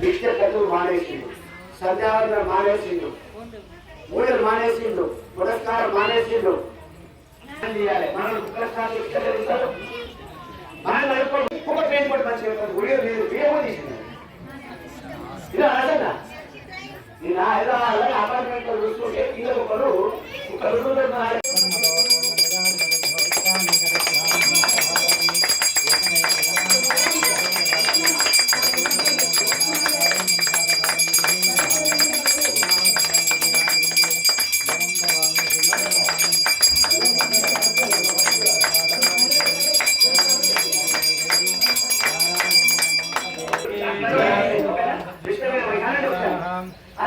నిత్య చదువు మానేసిండు. సంధ్యావందన మానేసిండు. పూజలు మానేసిండు. పురస్కారం మానేసిండు. చేయాలి. మనం పురస్కారం ఇస్తారు మనం నడుపుకోండి ఇంకొక ట్రైన్ కూడా లేదు. బియ్యమో తీసింది ఇలా అడగదా నేను హైదరాబాద్ అపార్ట్మెంట్లో చూస్తుంటే కింద ఒకరు ఒక రోజుల్లో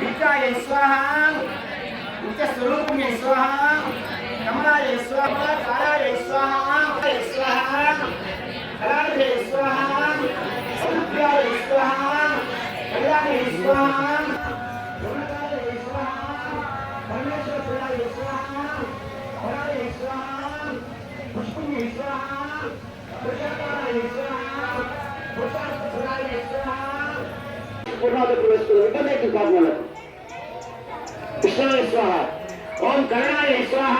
वीचाय स्वाहा उच्चस्वरूपिणे स्वाहा कमलाय स्वाहा कालाय स्वाहा स्वाहा कलार्थे स्वाहा समुद्राय स्वाहा कल्याणे स्वाहा पूर्णात प्रवेश करून एकमेक विभाग मला ವಿಷ್ಣುವೇ ಸ್ವಾಹ ಓಂ ಕರುಣಾಯ ಸ್ವಾಹ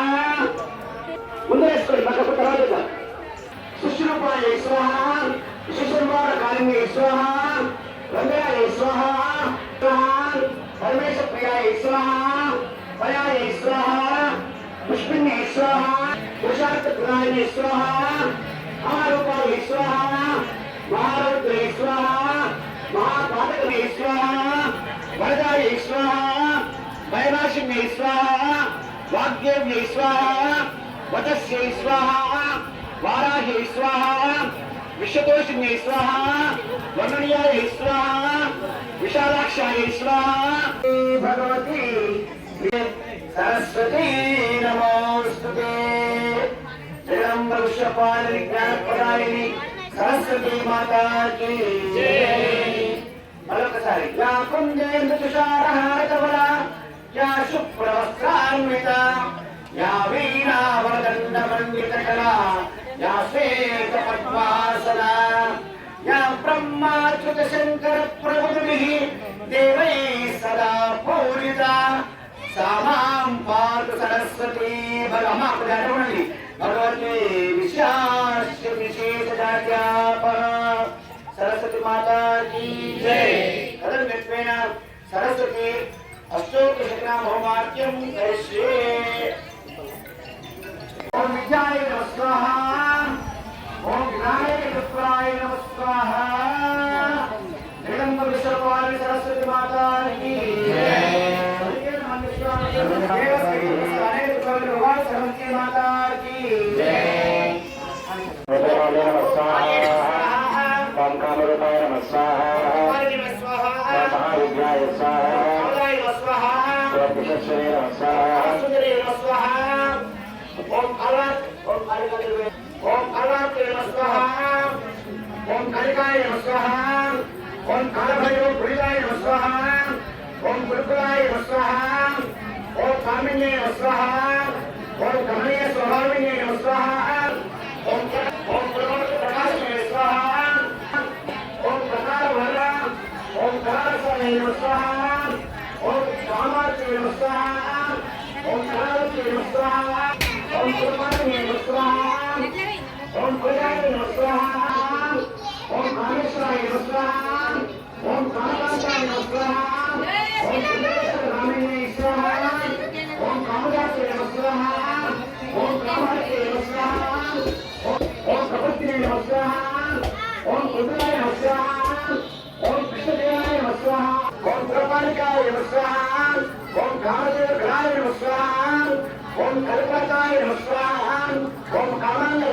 ಮುಂದುವರಿಸಿಕೊಳ್ಳಿ ಪಕ್ಕ ಪುಟ್ಟರಾಜ ಸುಶ್ರೂಪಾಯ ಸ್ವಾಹ ಸುಶ್ರೂಪಾರ ಕಾಲಿಂಗ ಸ್ವಾಹ ರಂಗಾಯ ಸ್ವಾಹ ಪರಮೇಶ ಪ್ರಿಯಾಯ ಸ್ವಾಹ ಪಯಾಯ ಸ್ವಾಹ ಪುಷ್ಪಿನ್ಯ ಸ್ವಾಹ ಪುರುಷಾರ್ಥ ಪ್ರಣಾಯ ಸ್ವಾಹ ಮಹಾರೂಪಾಯ ಸ್ವಾಹ ಮಹಾರೌದ್ರ ಸ್ವಾಹ ಮಹಾಪಾತಕ ಸ್ವಾಹ ವರದಾಯ ಸ್ವಾಹ స్వాహ పురుషార్థ ప్రదాయ స్వాహ మహారూపాయ స్వాహ మహారౌద్రే స్వాహ మహాపాతకమే స్వాహ వరదాయ స్వాహ వైరాశిన్యై స్వాహ వాగ్దేవ్యై స్వాహ వదస్యై స్వాహ వారాహ్యై స్వాహ విశ్వదోషిన్యై స్వాహ వర్ణనీయాయై స్వాహ విశాలాక్షాయై స్వాహ భగవతి సరస్వతీ యా శుభ్రవస్త్రాన్విత యా వీణావరదండ మండిత యా శ్వేత పద్మాసన యా బ్రహ్మాచ్యుత శంకర ప్రభుభిః దేవై సదా పూరిత సామాం పాతు సరస్వతీ భగమాపదాన్ని భగవతి విశాస్య విశేషదాధ్యాప సరస్వతి మాతా జై. కదం సరస్వతి అష్టోక శతనామోమాక్యం కరిష్యే ఓం విద్యాయ నమ స్వాహ ఓం వినాయక చక్రాయ నమ స్వాహ జగదంబ విశ్వపాలి ओम अलग ओम अलग ओम अलग नमस्कार ओम कालिकाय नमस्कार ओम कालभैरव भूलिदाय नमस्कार ओम गुरुकुलाय नमस्कार ओम कामिन्य नमस्कार ओम कमनीय स्वभाविन्य नमस्कार ओम ओम प्रभु प्रकाश नमस्कार ओम प्रकार भरा ओम प्रकार नमस्कार उदयाय स्वाहा ओम कृष्णदेवाय स्वाहा ओम गोपालिकाय स्वाहा ओम घामदेवघ्नाय स्वाहा ओम कल्पताय स्वाहा ओम कामान्य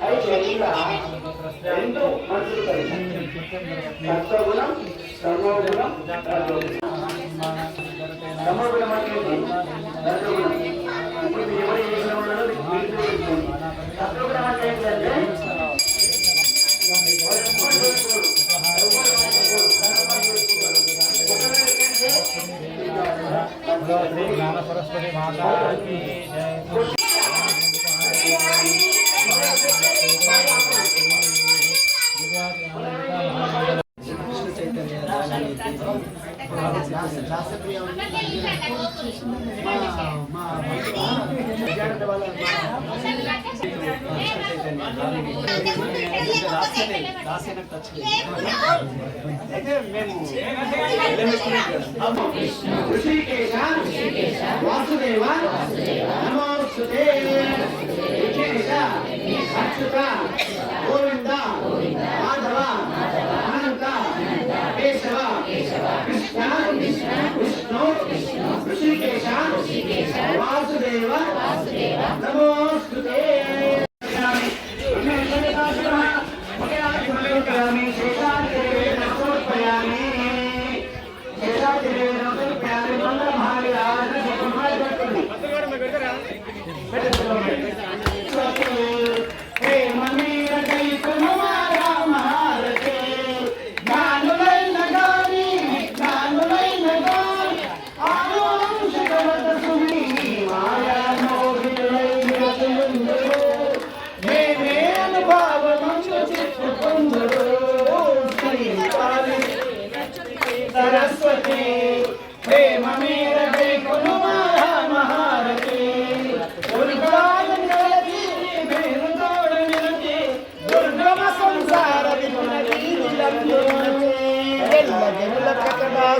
కృతాలయ రెండు సత్వగుణం ఇప్పుడు మీరు ఎవరు ఏ గుణం ఉన్నారో మీకు తెలుసుకోండి. సత్వగుణం అంటే ఏంటంటే జ్ఞాన మాతా అయితే మేము ఋషికేశ వాసుదేవ నమోస్తుతే అచ్యుత ఋషికేశ వాసుదేవ నమోస్తుతే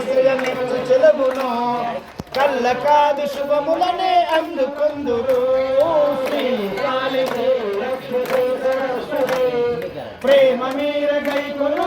కటడాశ్రయ నిచ్చు చెలగును కల్ల కాదు శుభములనే అందుకుందురు ప్రేమ మీర గై కొను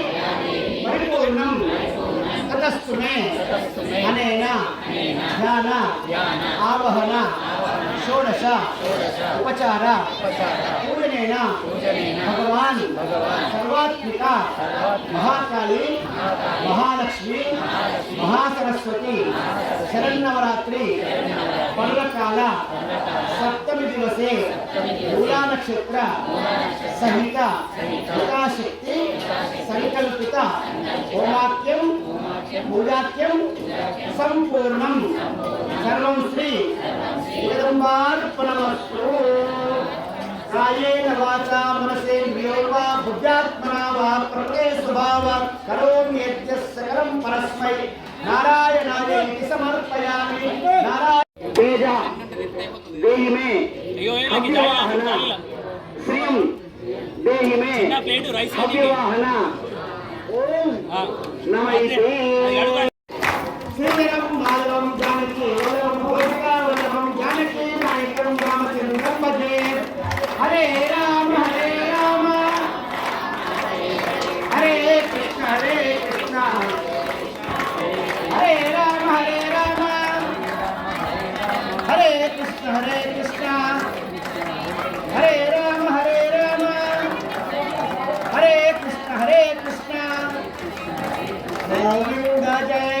పరిపూర్ణం తతస్తు మే అనేన ధ్యాన ఆవహన షోడశ ఉపచార పూజనేన భగవాన్ సర్వాత్మిక మహాకాళి మహాలక్ష్మి మహాసరస్వతి శరన్నవరాత్రి పర్వకాల సప్తమి దివసే మూలా నక్షత్ర సహిత యథాశక్తి సంకల్పిత హోమాఖ్యం भुजाख्यम संपूर्ण सर्व श्री जगदम्बार्पणमस्तु कायेन वाचा मनसे वा बुद्ध्यात्मना वा प्रकृते स्वभावात् करोमि यद्य सकलं परस्मै। नारायणाय समर्पयामि। नारायण तेजा, देहि मे अव्यवाहना श्रियं देहि मे अव्यवाहना ओम। 那我…… Jay.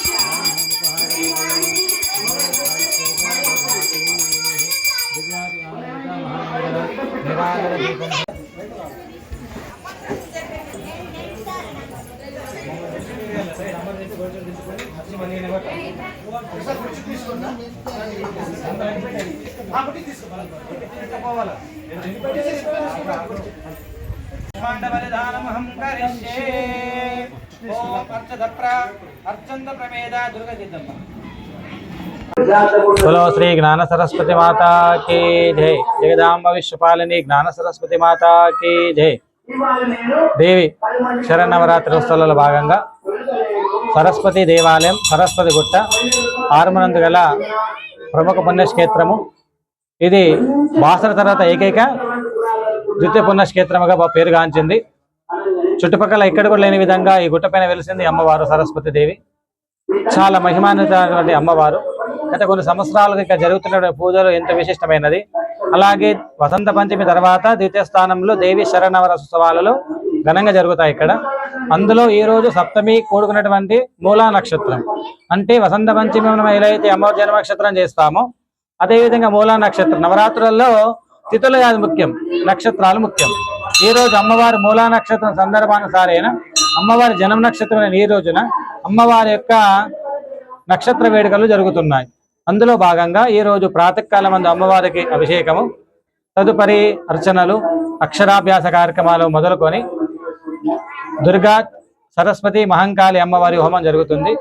బలిదానమహం కరిష్యే ఓం అర్చదప్ర అర్చంత ప్రమేద దుర్గ సిద్ధమ్మ बोलो श्री ज्ञान सरस्वती माता की जय जगदांब विश्वपालिनी ज्ञान सरस्वती మాత की జై దేవి శరన్నవరాత్రి ఉత్సవాలలో భాగంగా సరస్వతి దేవాలయం సరస్వతి గుట్ట ఆరుమనందు గల ప్రముఖ పుణ్యక్షేత్రము ఇది బాసర తర్వాత ఏకైక ద్వితీయ పుణ్యక్షేత్రముగా బా- పేరుగాంచింది చుట్టుపక్కల ఎక్కడ కూడా లేని విధంగా ఈ గుట్టపైన వెలిసింది అమ్మవారు సరస్వతి దేవి చాలా మహిమాన్వితమైనటువంటి అమ్మవారు గత కొన్ని సంవత్సరాలుగా ఇక్కడ జరుగుతున్న పూజలు ఎంత విశిష్టమైనది. అలాగే వసంత పంచమి తర్వాత ద్వితీయ స్థానంలో దేవి శరణవరోత్సవాలలో ఘనంగా జరుగుతాయి ఇక్కడ. అందులో ఈ రోజు సప్తమి కూడుకున్నటువంటి మూలా నక్షత్రం. అంటే వసంత పంచమి మనం ఎలా అయితే అమ్మవారి జన్మ నక్షత్రం చేస్తామో అదేవిధంగా మూలా నక్షత్రం. నవరాత్రులలో తిథులు కాదు ముఖ్యం నక్షత్రాలు ముఖ్యం. ఈ రోజు అమ్మవారి మూలా నక్షత్రం సందర్భానుసారైన అమ్మవారి జన్మ నక్షత్రం ఈ రోజున అమ్మవారి యొక్క నక్షత్ర వేడుకలు జరుగుతున్నాయి. అందులో భాగంగా ఈ రోజు ప్రాతకాలం మందు అమ్మవారికి అభిషేకము తదుపరి అర్చనలు అక్షరాభ్యాస కార్యక్రమాలు మొదలుకొని దుర్గా సరస్వతి మహంకాళి అమ్మవారి హోమం జరుగుతుంది.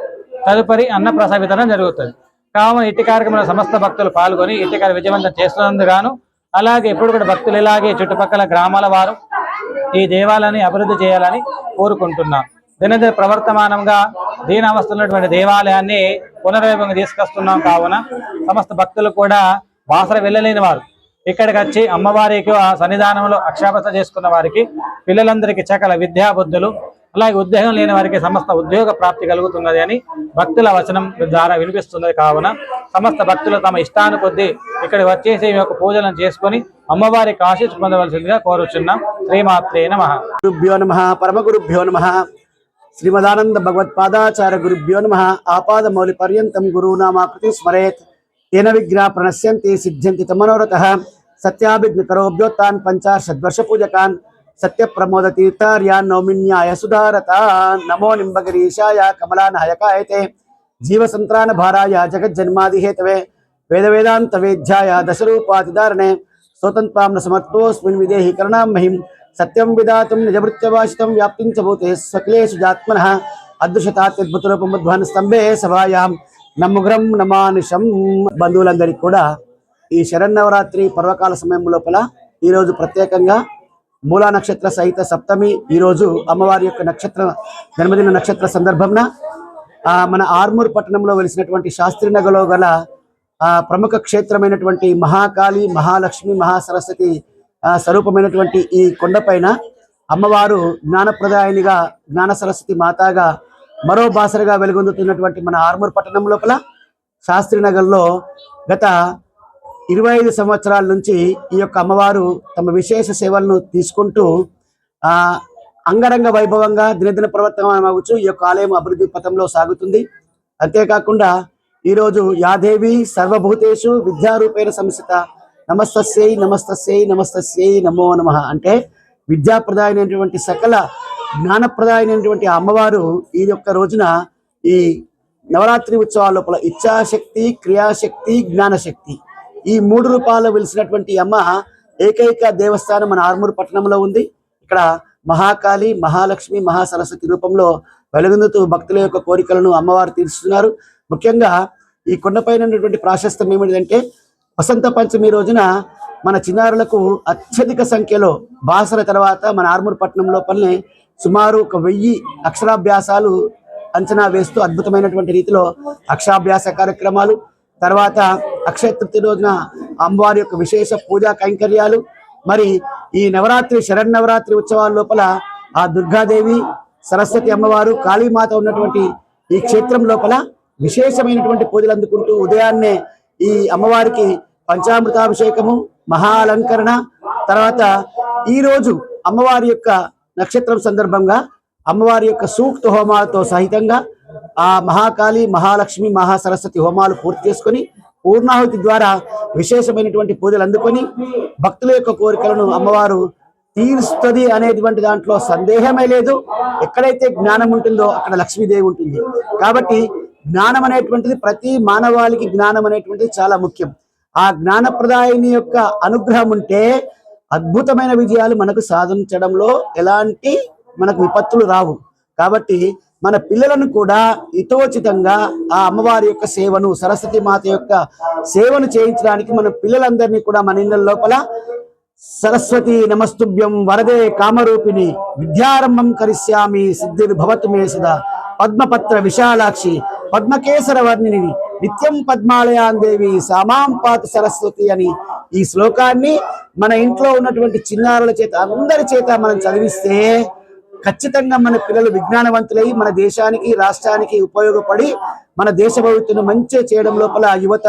తదుపరి అన్నప్రసాద వితరణ జరుగుతుంది. కావున ఇట్టి కార్యక్రమంలో సమస్త భక్తులు పాల్గొని ఇట్టి కార్య విజయవంతం చేస్తున్నందుకు అలాగే ఎప్పుడు కూడా భక్తులు ఇలాగే చుట్టుపక్కల గ్రామాల వారు ఈ దేవాలయాన్ని అభివృద్ధి చేయాలని కోరుకుంటున్నాం. దినదిన ప్రవర్తమానంగా దీనావస్థ ఉన్నటువంటి దేవాలయాన్ని పునర్వైభవంగా తీసుకొస్తున్నాం కావున సమస్త భక్తులు కూడా బాసర వెళ్ళలేని వారు. ఇక్కడికి వచ్చి అమ్మవారికి ఆ సన్నిధానంలో అక్షాభ్యాస చేసుకున్న వారికి పిల్లలందరికీ చకల విద్యా బుద్ధులు అలాగే ఉద్యోగం లేని వారికి సమస్త ఉద్యోగ ప్రాప్తి కలుగుతున్నది అని భక్తుల వచనం ద్వారా వినిపిస్తున్నది కావున సమస్త భక్తులు తమ ఇష్టాను కొద్దీ ఇక్కడ వచ్చేసి ఈ యొక్క పూజలను చేసుకొని అమ్మవారికి ఆశీస్ పొందవలసిందిగా కోరుచున్నాం. శ్రీమాత్రే నమః. గురుభ్యో నమ గురుభ్యో నమ. శ్రీమదానంద భగవత్పాదాచార్య గురుభ్యో నమ ఆపాద మౌలి పర్యంతం గురునామాకృతి స్మరేత్ తేన విఘ్నా ప్రణశ్యంతి సిద్ధ్యంతి తమనోరథ సత్యాభిజ్ఞ కరోభ్యోత్తాన్ పంచాశద్వర్ష పూజకాన్ సత్య ప్రమోద తీర్థార్యాన్ నౌమిన్యాయ సుధారత నమో నింబగిరీశాయ కమలానాయకాయతే జీవసంత్రాన భారాయ జగజ్జన్మాది హేతవే వేద వేదాంత వేద్యాయ దశరూపాతిదారణే స్వతంత్రాం సమర్థోస్మిన్ విదేహి కరుణాం మహిం సత్యం విదాతుం నిజభృత్యవాసితం వ్యాప్తించ భూతే స్వకిలేషు రూపం అదృశతాత్యద్భుతరూపముద్భాన స్తంభే సభాయాం. నమ్ముగ్రం నమానుషం. బంధువులందరికీ కూడా ఈ శరన్నవరాత్రి పర్వకాల సమయం లోపల ఈరోజు ప్రత్యేకంగా మూలా నక్షత్ర సహిత సప్తమి ఈరోజు అమ్మవారి యొక్క నక్షత్ర జన్మదిన నక్షత్ర సందర్భంన మన ఆర్మూర్ పట్టణంలో వెలిసినటువంటి శాస్త్రీనగర్లో గల ప్రముఖ క్షేత్రమైనటువంటి మహాకాళి మహాలక్ష్మి మహాసరస్వతి స్వరూపమైనటువంటి ఈ కొండపైన అమ్మవారు జ్ఞానప్రదాయనిగా జ్ఞాన సరస్వతి మాతాగా మరో బాసరగా వెలుగొందుతున్నటువంటి మన ఆర్మూర్ పట్టణం లోపల శాస్త్రీనగర్లో గత ఇరవై ఐదు సంవత్సరాల నుంచి ఈ యొక్క అమ్మవారు తమ విశేష సేవలను తీసుకుంటూ ఆ అంగరంగ వైభవంగా దినదిన ప్రవర్తనమవచ్చు ఈ యొక్క ఆలయం అభివృద్ధి పథంలో సాగుతుంది. అంతేకాకుండా ఈరోజు యాదేవి సర్వభూతేషు విద్యారూపేణ సంస్థ నమస్తస్యై నమస్తస్యై నమస్తస్యై నమో నమ. అంటే విద్యాప్రదాయమైనటువంటి సకల జ్ఞానప్రదాయమైనటువంటి అమ్మవారు ఈ యొక్క రోజున ఈ నవరాత్రి ఉత్సవాల లోపల ఇచ్ఛాశక్తి క్రియాశక్తి జ్ఞానశక్తి ఈ మూడు రూపాల్లో వెలిసినటువంటి అమ్మ ఏకైక దేవస్థానం మన ఆర్మూర్ పట్టణంలో ఉంది. ఇక్కడ మహాకాళి మహాలక్ష్మి మహాసరస్వతి రూపంలో వెలుగొందుతూ భక్తుల యొక్క కోరికలను అమ్మవారు తీరుస్తున్నారు. ముఖ్యంగా ఈ కొండపైన ఉన్నటువంటి ప్రాశస్తం ఏమిటంటే వసంత పంచమి రోజున మన చిన్నారులకు అత్యధిక సంఖ్యలో బాసర తర్వాత మన ఆర్మూర్ పట్టణం లోపలనే సుమారు ఒక వెయ్యి అక్షరాభ్యాసాలు అంచనా వేస్తూ అద్భుతమైనటువంటి రీతిలో అక్షరాభ్యాస కార్యక్రమాలు తర్వాత అక్షయ తృప్తి రోజున అమ్మవారి యొక్క విశేష పూజా కైంకర్యాలు మరి ఈ నవరాత్రి శరణవరాత్రి ఉత్సవాల లోపల ఆ దుర్గాదేవి సరస్వతి అమ్మవారు కాళీమాత ఉన్నటువంటి ఈ క్షేత్రం లోపల విశేషమైనటువంటి పూజలు అందుకుంటూ ఉదయాన్నే ఈ అమ్మవారికి పంచామృతాభిషేకము మహాలంకరణ తర్వాత ఈ రోజు అమ్మవారి యొక్క నక్షత్రం సందర్భంగా అమ్మవారి యొక్క సూక్త హోమాలతో సహితంగా ఆ మహాకాళి మహాలక్ష్మి మహాసరస్వతి హోమాలు పూర్తి చేసుకొని పూర్ణాహుతి ద్వారా విశేషమైనటువంటి పూజలు అందుకొని భక్తుల యొక్క కోరికలను అమ్మవారు తీరుస్తుంది అనేటువంటి దాంట్లో సందేహమే లేదు. ఎక్కడైతే జ్ఞానం ఉంటుందో అక్కడ లక్ష్మీదేవి ఉంటుంది. కాబట్టి జ్ఞానం అనేటువంటిది ప్రతి మానవాళికి జ్ఞానం అనేటువంటిది చాలా ముఖ్యం. ఆ జ్ఞానప్రదాయిని యొక్క అనుగ్రహం ఉంటే అద్భుతమైన విజయాలు మనకు సాధించడంలో ఎలాంటి మనకు విపత్తులు రావు. కాబట్టి మన పిల్లలను కూడా హితోచితంగా ఆ అమ్మవారి యొక్క సేవను సరస్వతి మాత యొక్క సేవను చేయించడానికి మన పిల్లలందరినీ కూడా మన ఇళ్ళ లోపల సరస్వతి నమస్తుభ్యం వరదే కామరూపిణి విద్యారంభం కరిష్యామి సిద్ధిర్భవతు మే సదా. పద్మపత్ర విశాలాక్షి పద్మకేసర వర్ణిని నిత్యం పద్మాలయాన్ దేవి సామాం పాత సరస్వతి అని ఈ శ్లోకాన్ని మన ఇంట్లో ఉన్నటువంటి చిన్నారుల చేత అందరి చేత మనం చదివిస్తే ఖచ్చితంగా మన పిల్లలు విజ్ఞానవంతులై మన దేశానికి రాష్ట్రానికి ఉపయోగపడి మన దేశ భవిష్యత్తును మంచి చేయడం లోపల యువత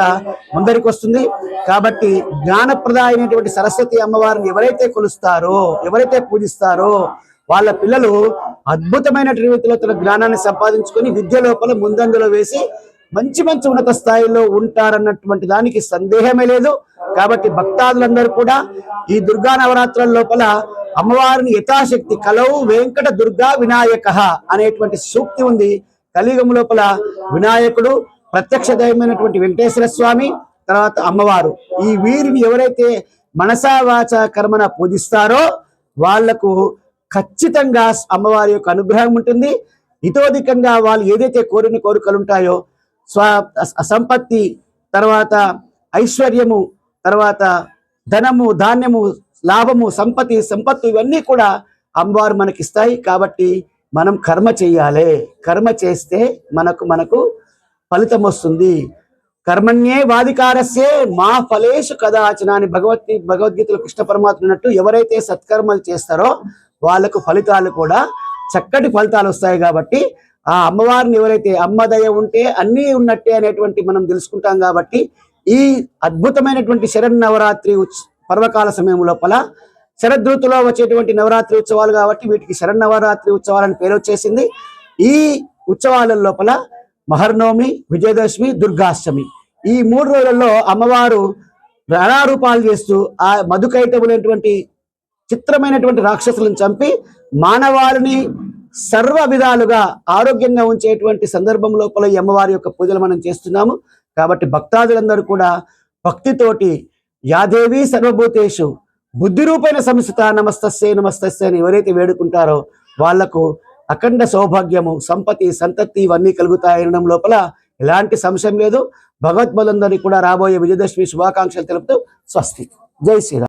ముందరికి వస్తుంది. కాబట్టి జ్ఞానప్రదాయనటువంటి సరస్వతి అమ్మవారిని ఎవరైతే కొలుస్తారో ఎవరైతే పూజిస్తారో వాళ్ళ పిల్లలు అద్భుతమైన రీతిలో తన జ్ఞానాన్ని సంపాదించుకొని విద్య లోపల ముందంజలో వేసి మంచి మంచి ఉన్నత స్థాయిలో ఉంటారన్నటువంటి దానికి సందేహమే లేదు. కాబట్టి భక్తాదులందరూ కూడా ఈ దుర్గా నవరాత్రుల లోపల అమ్మవారిని యథాశక్తి కలవు వెంకట దుర్గా వినాయక అనేటువంటి సూక్తి ఉంది. కలియుగం లోపల వినాయకుడు ప్రత్యక్ష దైవమైనటువంటి వెంకటేశ్వర స్వామి తర్వాత అమ్మవారు. ఈ వీరిని ఎవరైతే మనసావాచ కర్మన పూజిస్తారో వాళ్ళకు ఖచ్చితంగా అమ్మవారి యొక్క అనుగ్రహం ఉంటుంది. ఇతోధికంగా వాళ్ళు ఏదైతే కోరిన కోరికలు ఉంటాయో స్వ సంపత్తి తర్వాత ఐశ్వర్యము తర్వాత ధనము ధాన్యము లాభము సంపత్తి సంపత్తు ఇవన్నీ కూడా అమ్మవారు మనకి ఇస్తాయి కాబట్టి మనం కర్మ చేయాలి. కర్మ చేస్తే మనకు మనకు ఫలితం వస్తుంది. కర్మణ్యే వాధికారస్యే మా ఫలేషు కదాచన అని భగవద్గీ భగవద్గీతలో కృష్ణ పరమాత్మ ఉన్నట్టు ఎవరైతే సత్కర్మలు చేస్తారో వాళ్ళకు ఫలితాలు కూడా చక్కటి ఫలితాలు వస్తాయి కాబట్టి ఆ అమ్మవారిని ఎవరైతే అమ్మ దయ ఉంటే అన్నీ ఉన్నట్టే అనేటువంటి మనం తెలుసుకుంటాం కాబట్టి ఈ అద్భుతమైనటువంటి శరన్నవరాత్రి నవరాత్రి పర్వకాల సమయం లోపల శరదృతులో వచ్చేటువంటి నవరాత్రి ఉత్సవాలు కాబట్టి వీటికి శరన్నవరాత్రి ఉత్సవాలని పేరు వచ్చేసింది. ఈ ఉత్సవాల లోపల మహర్నవమి విజయదశమి దుర్గాష్టమి ఈ మూడు రోజులలో అమ్మవారు రూపాలు చేస్తూ ఆ మధుకైటములైనటువంటి చిత్రమైనటువంటి రాక్షసులను చంపి మానవాళిని సర్వ విధాలుగా ఆరోగ్యంగా ఉంచేటువంటి సందర్భం లోపల ఈ అమ్మవారి యొక్క పూజలు మనం చేస్తున్నాము. కాబట్టి భక్తాదులందరూ కూడా భక్తితోటి యాదేవి సర్వభూతేషు బుద్ధి రూపైన సంస్థ నమస్తస్సే నమస్తస్సే అని ఎవరైతే వేడుకుంటారో వాళ్ళకు అఖండ సౌభాగ్యము సంపతి సంతతి ఇవన్నీ కలుగుతాయనడం లోపల ఎలాంటి సంశయం లేదు. భగవద్బలందరికీ కూడా రాబోయే విజయదశమి శుభాకాంక్షలు తెలుపుతూ స్వస్తి. జై శ్రీరామ్.